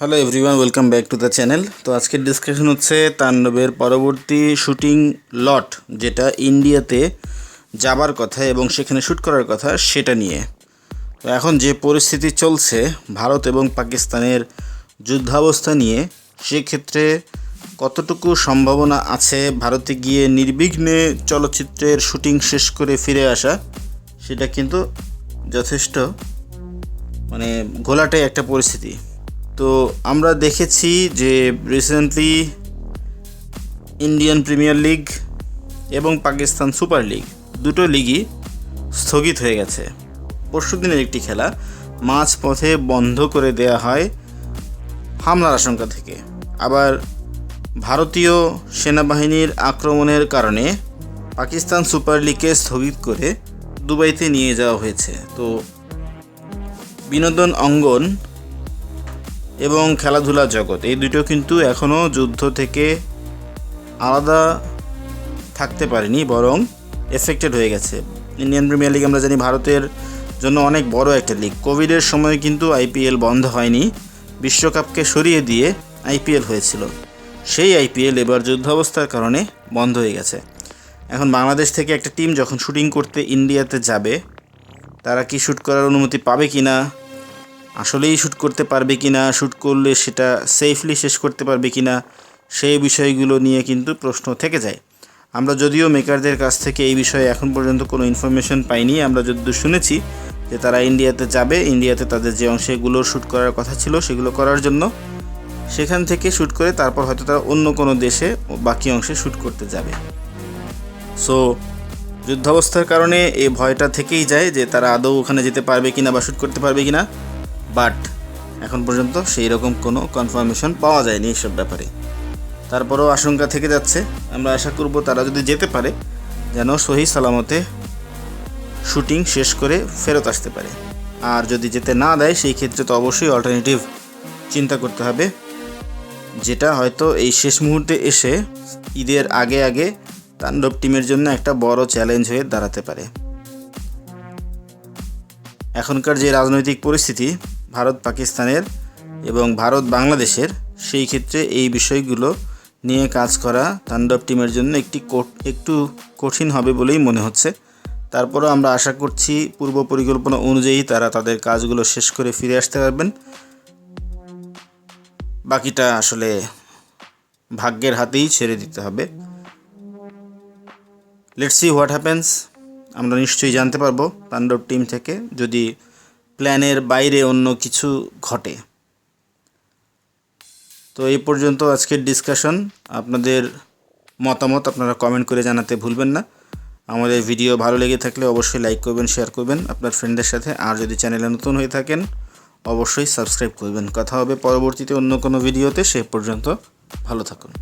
Hello everyone welcome back to the channel তো আজকের discussion হচ্ছে তাণ্ডবের পরবর্তী শুটিং লট যেটা ইন্ডিয়াতে যাবার কথা এবং সেখানে শ্যুট করার কথা, সেটা নিয়ে। তো এখন যে পরিস্থিতি চলছে, ভারত এবং পাকিস্তানের যুদ্ধাবস্থা নিয়ে, সেক্ষেত্রে কতটুকু সম্ভাবনা আছে ভারতে গিয়ে নির্বিঘ্নে চলচ্চিত্রের শুটিং শেষ করে ফিরে আসা, সেটা কিন্তু যথেষ্ট মানে ঘোলাটে একটা পরিস্থিতি। তো আমরা দেখেছি যে রিসেন্টলি ইন্ডিয়ান প্রিমিয়ার লিগ এবং পাকিস্তান সুপার লিগ দুটো লিগই স্থগিত হয়ে গেছে। পরশু দিনের একটি খেলা মাঝ পথে বন্ধ করে দেয়া হয় হামলার আশঙ্কা থেকে। আবার ভারতীয় সেনাবাহিনীর আক্রমণের কারণে পাকিস্তান সুপার লিগকে স্থগিত করে দুবাইতে নিয়ে যাওয়া হয়েছে। তো বিনোদন অঙ্গন এবং খেলাধুলা জগৎ। এই দুটো কিন্তু এখনও যুদ্ধ থেকে আলাদা থাকতে পারেনি, বরং এফেক্টেড হয়ে গেছে। ইন্ডিয়ান প্রিমিয়ার লিগ আমরা জানি ভারতের জন্য অনেক বড় একটা লিগ কোভিডের সময় কিন্তু আইপিএল বন্ধ হয়নি, বিশ্বকাপকে সরিয়ে দিয়ে আইপিএল হয়েছিল। সেই আইপিএল এবার যুদ্ধাবস্থার কারণে বন্ধ হয়ে গেছে। এখন বাংলাদেশ থেকে একটা টিম যখন শুটিং করতে ইন্ডিয়াতে যাবে, তারা কি শ্যুট করার অনুমতি পাবে কি না আসলেই শ্যুট করতে পারবে কি না শ্যুট করলে সেটা সেফলি শেষ করতে পারবে কি না সেই বিষয়গুলো নিয়ে কিন্তু প্রশ্ন থেকে যায়। আমরা যদিও মেকারদের কাছ থেকে এই বিষয়ে এখন পর্যন্ত কোনো ইনফরমেশন পাইনি, আমরা যদ্দূর শুনেছি যে তারা ইন্ডিয়াতে যাবে ইন্ডিয়াতে তাদের যে অংশগুলো শ্যুট করার কথা ছিল সেগুলো করার জন্য, সেখান থেকে শ্যুট করে তারপর হয়তো তারা অন্য কোনো দেশে বাকি অংশে শ্যুট করতে যাবে। সো যুদ্ধাবস্থার কারণে এই ভয়টা থেকেই যায় যে তারা আদৌ ওখানে যেতে পারবে কিনা বা শ্যুট করতে পারবে কিনা। বাট এখন পর্যন্ত সেই রকম কোনো কনফার্মেশন পাওয়া যায়নি এইসব ব্যাপারে। তারপরেও আশঙ্কা থেকে যাচ্ছে। আমরা আশা করব তারা যদি যেতে পারে, যেন সহি সালামতে শুটিং শেষ করে ফেরত আসতে পারে। আর যদি যেতে না দেয়, সেই ক্ষেত্রে তো অবশ্যই অল্টারনেটিভ চিন্তা করতে হবে, যেটা হয়তো এই শেষ মুহূর্তে এসে ঈদের আগে আগে তাণ্ডব টিমের জন্য একটা বড় চ্যালেঞ্জ হয়ে দাঁড়াতে পারে। এখনকার যে রাজনৈতিক পরিস্থিতি ভারত পাকিস্তানের এবং ভারত বাংলাদেশের, সেই ক্ষেত্রে এই বিষয়গুলো নিয়ে কাজ করা তাণ্ডব টিমের জন্য একটি কোট- একটু কঠিন হবে বলেই মনে হচ্ছে। তারপরও আমরা আশা করছি পূর্ব পরিকল্পনা অনুযায়ী তারা তাদের কাজগুলো শেষ করে ফিরে আসতে পারবেন। বাকিটা আসলে ভাগ্যের হাতেই ছেড়ে দিতে হবে। লেটস সি হোয়াট হ্যাপেন্স আমরা নিশ্চয়ই জানতে পারব তাণ্ডব টিম থেকে যদি প্ল্যানের বাইরে অন্য কিছু ঘটে। তো এই পর্যন্ত আজকের ডিসকাশন আপনাদের মতামত আপনারা কমেন্ট করে জানাতে ভুলবেন না। আমাদের ভিডিও ভালো লেগে থাকলে অবশ্যই লাইক করবেন শেয়ার করবেন। আপনার ফ্রেন্ডদের সাথে আর যদি চ্যানেলে নতুন হয়ে থাকেন, অবশ্যই সাবস্ক্রাইব করবেন। কথা হবে পরবর্তীতে অন্য কোনো ভিডিওতে সে পর্যন্ত ভালো থাকুন।